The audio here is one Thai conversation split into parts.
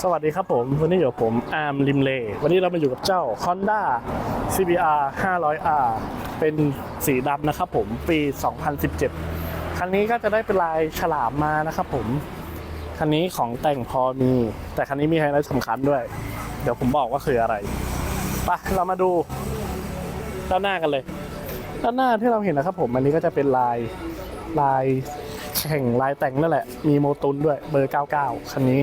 สวัสดีครับผม วันนี้อยู่กับผมอาร์มริมเล วันนี้เรามาอยู่กับเจ้า Honda CBR 500R เป็นสีดำนะครับผมปี 2017 คันนี้ก็จะได้เป็นลายฉลามมานะครับผม คันนี้ของแต่งพอมี แต่คันนี้มีไฮไลท์สำคัญด้วย เดี๋ยวผมบอกว่าคืออะไรไปเรามาดูด้านหน้ากันเลย ด้านหน้าที่เราเห็นนะครับผม อันนี้ก็จะเป็นลายลายแข่งลายแต่งนั่นแหละ มีโมตุนด้วยเบอร์ 99 คันนี้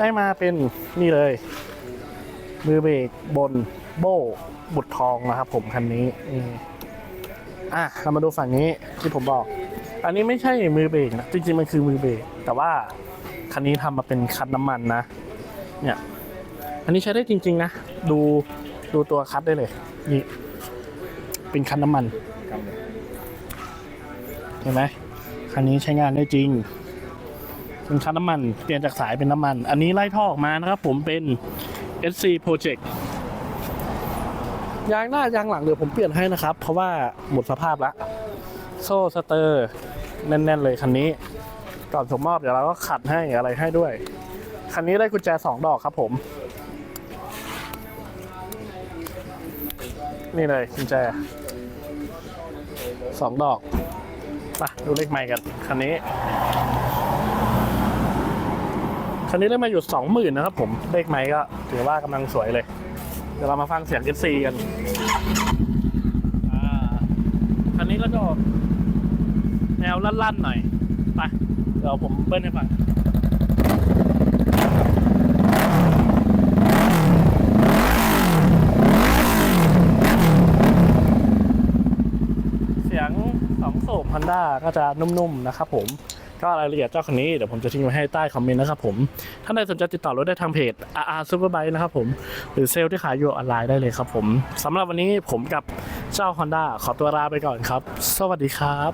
ได้มาเป็นนี่เลย มือเบรกบนโบ้บุดทองนะครับผมคันนี้นี่อะเรามาดูฝั่งนี้ที่ผมบอก อันนี้ไม่ใช่มือเบรกนะจริงๆมันคือมือเบรกแต่ว่าคันนี้ทำมาเป็นคันน้ำมันนะ เนี่ย อันนี้ใช้ได้จริง ๆ นะ ดูดูตัวคัดได้เลย นี่ เป็นคันน้ำมัน เห็นไหมคันนี้ใช้งานได้จริง เป็นคันน้ำมันเปลี่ยนจากสายเป็นน้ำมัน อันนี้ไล่ท่อออกมานะครับผมเป็น SC Project ยางหน้ายางหลังเดี๋ยวผมเปลี่ยนให้นะครับ เพราะว่าหมดสภาพละโซ่สเตอร์แน่น ๆ เลยคันนี้ก่อนส่งมอบเดี๋ยวเราก็ขัดให้อะไรให้ด้วย คันนี้ได้กุญแจสองดอกครับผม นี่เลยกุญแจสองดอกมาดูเลขไมค์กัน คันนี้ คันนี้ได้มาอยู่สองหมื่นนะครับผมเลขไมค์ก็ถือว่ากำลังสวยเลย เดี๋ยวเรามาฟังเสียง FC กันอ่าคันนี้ก็จะออกแนวลั่นๆหน่อยไปเดี๋ยวผมเบิ้ลให้ฟังเสียงสองโสมฮันด้าก็จะนุ่มๆนะครับผม ก็รายละเอียดเจ้าคันนี้เดี๋ยวผมจะทิ้งไว้ให้ใต้คอมเมนต์นะครับผมท่านใดสนใจติดต่อรถได้ทางเพจ RR Superbike นะครับผมหรือเซลล์ที่ขายอยู่ออนไลน์ได้เลยครับผมสำหรับวันนี้ผมกับเจ้า Honda ขอตัวลาไปก่อนครับ สวัสดีครับ